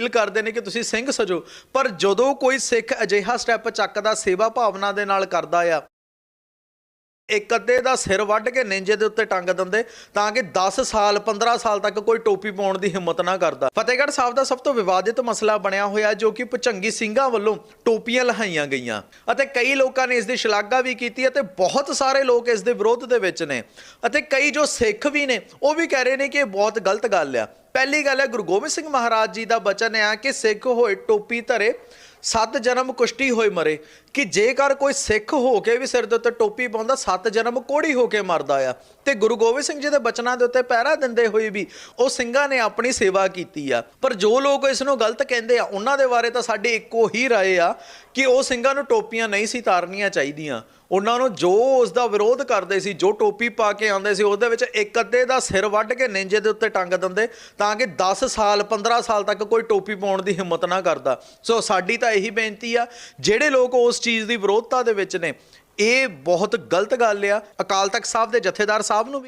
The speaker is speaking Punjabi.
ਅਪੀਲ ਕਰਦੇ ਨੇ ਕਿ ਤੁਸੀਂ ਸਿੰਘ ਸਜੋ। ਪਰ ਜਦੋਂ ਕੋਈ ਸਿੱਖ ਅਜਿਹਾ ਸਟੈਪ ਚੱਕਦਾ, ਸੇਵਾ ਭਾਵਨਾ ਦੇ ਨਾਲ ਕਰਦਾ ਆ ਇੱਕ ਅੱਧੇ ਦਾ ਸਿਰ ਵੱਢ ਕੇ ਨਿੰਜੇ ਦੇ ਉੱਤੇ ਟੰਗ ਦਿੰਦੇ ਤਾਂ ਕਿ 10 ਸਾਲ 15 ਸਾਲ ਤੱਕ ਕੋਈ ਟੋਪੀ ਪਾਉਣ ਦੀ ਹਿੰਮਤ ਨਾ ਕਰਦਾ। ਫਤਿਹਗੜ੍ਹ ਸਾਹਿਬ ਦਾ ਸਭ ਤੋਂ ਵਿਵਾਦਿਤ ਮਸਲਾ ਬਣਿਆ ਹੋਇਆ ਜੋ ਕਿ ਭੁਚੰਗੀ ਸਿੰਘਾਂ ਵੱਲੋਂ ਟੋਪੀਆਂ ਲਹਾਈਆਂ ਗਈਆਂ ਅਤੇ ਕਈ ਲੋਕਾਂ ਨੇ ਇਸ ਦੀ ਸ਼ਲਾਘਾ ਵੀ ਕੀਤੀ ਅਤੇ ਬਹੁਤ ਸਾਰੇ ਲੋਕ ਇਸ ਦੇ ਵਿਰੋਧ ਦੇ ਵਿੱਚ ਨੇ ਅਤੇ ਕਈ ਜੋ ਸਿੱਖ ਵੀ ਨੇ, ਉਹ ਵੀ ਕਹਿ ਰਹੇ ਨੇ ਕਿ ਇਹ ਬਹੁਤ ਗਲਤ ਗੱਲ ਆ। ਪਹਿਲੀ ਗੱਲ ਹੈ, ਗੁਰੂ ਗੋਬਿੰਦ ਸਿੰਘ ਮਹਾਰਾਜ ਜੀ ਦਾ ਬਚਨ ਹੈ ਕਿ ਸਿੱਖ ਹੋਏ, ਟੋਪੀ ਧਰੇ ਸੱਤ ਜਨਮ ਕੁਸ਼ਟੀ ਹੋਏ ਮਰੇ। ਕਿ ਜੇਕਰ ਕੋਈ ਸਿੱਖ ਹੋ ਕੇ ਵੀ ਸਿਰ ਦੇ ਉੱਤੇ ਟੋਪੀ ਪਾਉਂਦਾ, ਸੱਤ ਜਨਮ ਕੋੜੀ ਹੋ ਕੇ ਮਰਦਾ ਆ। ਤੇ ਗੁਰੂ ਗੋਬਿੰਦ ਸਿੰਘ ਜੀ ਦੇ ਬਚਨਾਂ ਦੇ ਉੱਤੇ ਪਹਿਰਾ ਦਿੰਦੇ ਹੋਏ ਵੀ ਉਹ ਸਿੰਘਾਂ ਨੇ ਆਪਣੀ ਸੇਵਾ ਕੀਤੀ ਆ। ਪਰ ਜੋ ਲੋਕ ਇਸ ਨੂੰ ਗਲਤ ਕਹਿੰਦੇ ਆ, ਉਹਨਾਂ ਦੇ ਬਾਰੇ ਤਾਂ ਸਾਡੀ ਇੱਕੋ ਹੀ ਰਾਏ ਆ ਕਿ ਉਹ ਸਿੰਘਾਂ ਨੂੰ ਟੋਪੀਆਂ ਨਹੀਂ ਸੀ ਤਾਰਨੀਆਂ ਚਾਹੀਦੀਆਂ। ਉਹਨਾਂ ਨੂੰ ਜੋ ਉਸ ਦਾ ਵਿਰੋਧ ਕਰਦੇ ਸੀ, ਜੋ ਟੋਪੀ ਪਾ ਕੇ ਆਉਂਦੇ ਸੀ, ਉਹਦੇ ਵਿੱਚ ਇੱਕ ਅੱਧੇ ਦਾ ਸਿਰ ਵੱਢ ਕੇ ਨਿੰਜੇ ਦੇ ਉੱਤੇ ਟੰਗ ਦਿੰਦੇ ਤਾਂ ਕਿ 10 ਸਾਲ 15 ਸਾਲ ਤੱਕ ਕੋਈ ਟੋਪੀ ਪਾਉਣ ਦੀ ਹਿੰਮਤ ਨਾ ਕਰਦਾ। ਸੋ ਸਾਡੀ ਤਾਂ ਤਾਂ ਇਹੀ ਬੇਨਤੀ ਆ, ਜਿਹੜੇ ਲੋਕ ਉਸ ਚੀਜ਼ ਦੀ ਵਿਰੋਧਤਾ ਦੇ ਵਿੱਚ ਨੇ, ਇਹ ਬਹੁਤ ਗਲਤ ਗੱਲ ਆ। ਅਕਾਲ ਤਖਤ ਸਾਹਿਬ ਦੇ ਜਥੇਦਾਰ ਸਾਹਿਬ ਨੂੰ ਵੀ